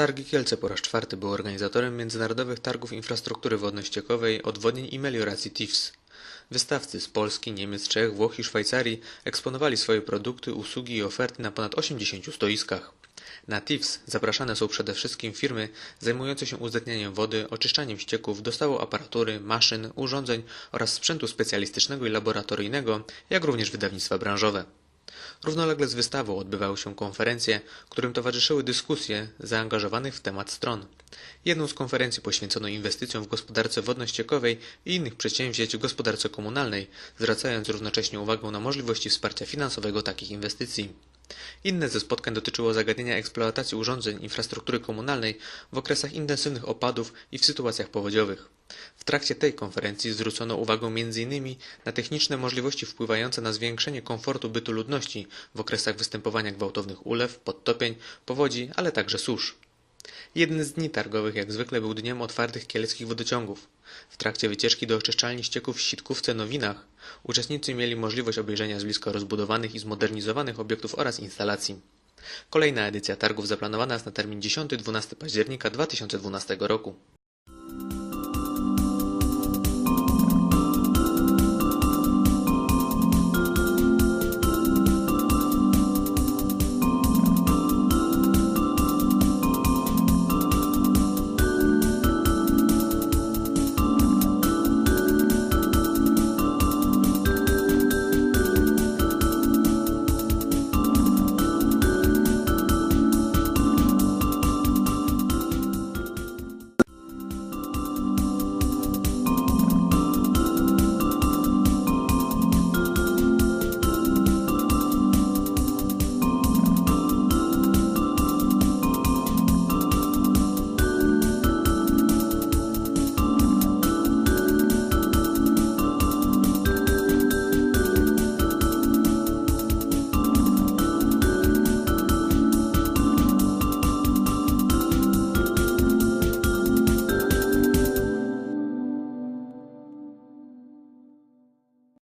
Targi Kielce po raz czwarty był organizatorem Międzynarodowych Targów Infrastruktury Wodno-Ściekowej, Odwodnień i Melioracji TIFS. Wystawcy z Polski, Niemiec, Czech, Włoch i Szwajcarii eksponowali swoje produkty, usługi i oferty na ponad 80 stoiskach. Na TIFS zapraszane są przede wszystkim firmy zajmujące się uzdatnianiem wody, oczyszczaniem ścieków, dostawą aparatury, maszyn, urządzeń oraz sprzętu specjalistycznego i laboratoryjnego, jak również wydawnictwa branżowe. Równolegle z wystawą odbywały się konferencje, którym towarzyszyły dyskusje zaangażowanych w temat stron. Jedną z konferencji poświęcono inwestycjom w gospodarce wodno-ściekowej i innych przedsięwzięć w gospodarce komunalnej, zwracając równocześnie uwagę na możliwości wsparcia finansowego takich inwestycji. Inne ze spotkań dotyczyło zagadnienia eksploatacji urządzeń infrastruktury komunalnej w okresach intensywnych opadów i w sytuacjach powodziowych. W trakcie tej konferencji zwrócono uwagę m.in. na techniczne możliwości wpływające na zwiększenie komfortu bytu ludności w okresach występowania gwałtownych ulew, podtopień, powodzi, ale także susz. Jeden z dni targowych jak zwykle był dniem otwartych kieleckich wodociągów. W trakcie wycieczki do oczyszczalni ścieków w Sitkówce Nowinach uczestnicy mieli możliwość obejrzenia z bliska rozbudowanych i zmodernizowanych obiektów oraz instalacji. Kolejna edycja targów zaplanowana jest na termin 10-12 października 2012 roku.